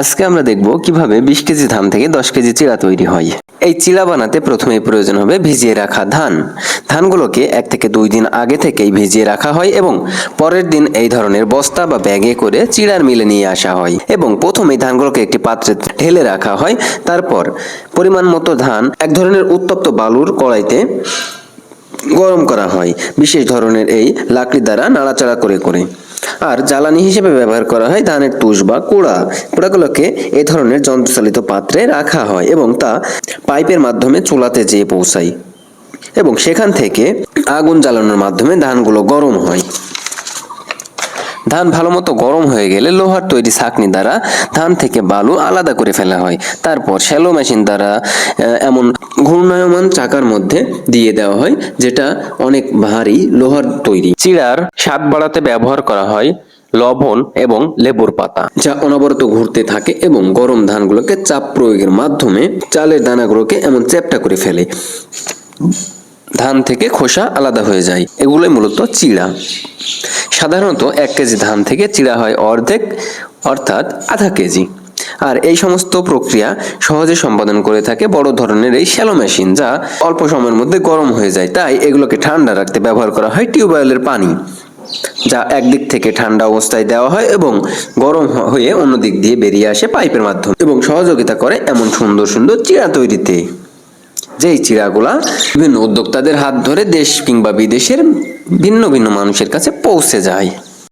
আজকে আমরা দেখব কীভাবে বিশ কেজি ধান থেকে দশ কেজি চিড়া তৈরি হয়। এই চিড়া বানাতে প্রথমে প্রয়োজন হবে ভিজিয়ে রাখা ধান। ধানগুলোকে এক থেকে দুই দিন আগে থেকেই ভিজিয়ে রাখা হয় এবং পরের দিন এই ধরনের বস্তা বা ব্যাগে করে চিড়ার মিলে নিয়ে আসা হয় এবং প্রথমে ধানগুলোকে একটি পাত্রে ঢেলে রাখা হয়। তারপর পরিমাণ মতো ধান এক ধরনের উত্তপ্ত বালুর কড়াইতে গরম করা হয়। বিশেষ ধরনের এই লাকড়ি দ্বারা নাড়াচাড়া করে করে। আর জ্বালানি হিসেবে ব্যবহার করা হয় ধানের তুষ বা কুড়া। কুড়াগুলোকে এ ধরনের যন্ত্রচালিত পাত্রে রাখা হয় এবং তা পাইপের মাধ্যমে চুলাতে যেয়ে পৌঁছায়। এবং সেখান থেকে আগুন জ্বালানোর মাধ্যমে ধানগুলো গরম হয়। ধান ভালো মতো গরম হয়ে গেলে লোহার তৈরি ছাকনি দ্বারা ধান থেকে বালু আলাদা করে ফেলা হয়। তারপর শ্যালো মেশিন দ্বারা এমন ঘূর্ণায়মান চাকার মধ্যে দিয়ে দেওয়া হয়, যেটা অনেক ভারী লোহার তৈরি। চিড়ার স্বাদ বাড়াতে ব্যবহার করা হয় লবণ এবং লেবুর পাতা, যা অনবরত ঘুরতে থাকে এবং গরম ধানগুলোকে চাপ প্রয়োগের মাধ্যমে চালের দানাগুলোকে এমন চ্যাপটা করে ফেলে। ধান থেকে খোসা আলাদা হয়ে যায়। এগুলোই মূলত চিড়া। সাধারণত এক কেজি ধান থেকে চিড়া হয় অর্ধেক, অর্থাৎ আধা কেজি। আর এই সমস্ত প্রক্রিয়া সহজে সম্পাদন করে থাকে বড় ধরনের এই শ্যালো মেশিন যা অল্প সময়ের মধ্যে গরম হয়ে যায়। তাই এগুলোকে ঠান্ডা রাখতে ব্যবহার করা হয় টিউবওয়েলের পানি, যা একদিক থেকে ঠান্ডা অবস্থায় দেওয়া হয় এবং গরম হয়ে অন্য দিক দিয়ে বেরিয়ে আসে পাইপের মাধ্যমে এবং সহযোগিতা করে এমন সুন্দর সুন্দর চিড়া তৈরিতে। যেই চিড়াগুলা বিভিন্ন উদ্যোক্তাদের হাত ধরে দেশ কিংবা বিদেশের ভিন্ন ভিন্ন মানুষের কাছে পৌঁছে যায়।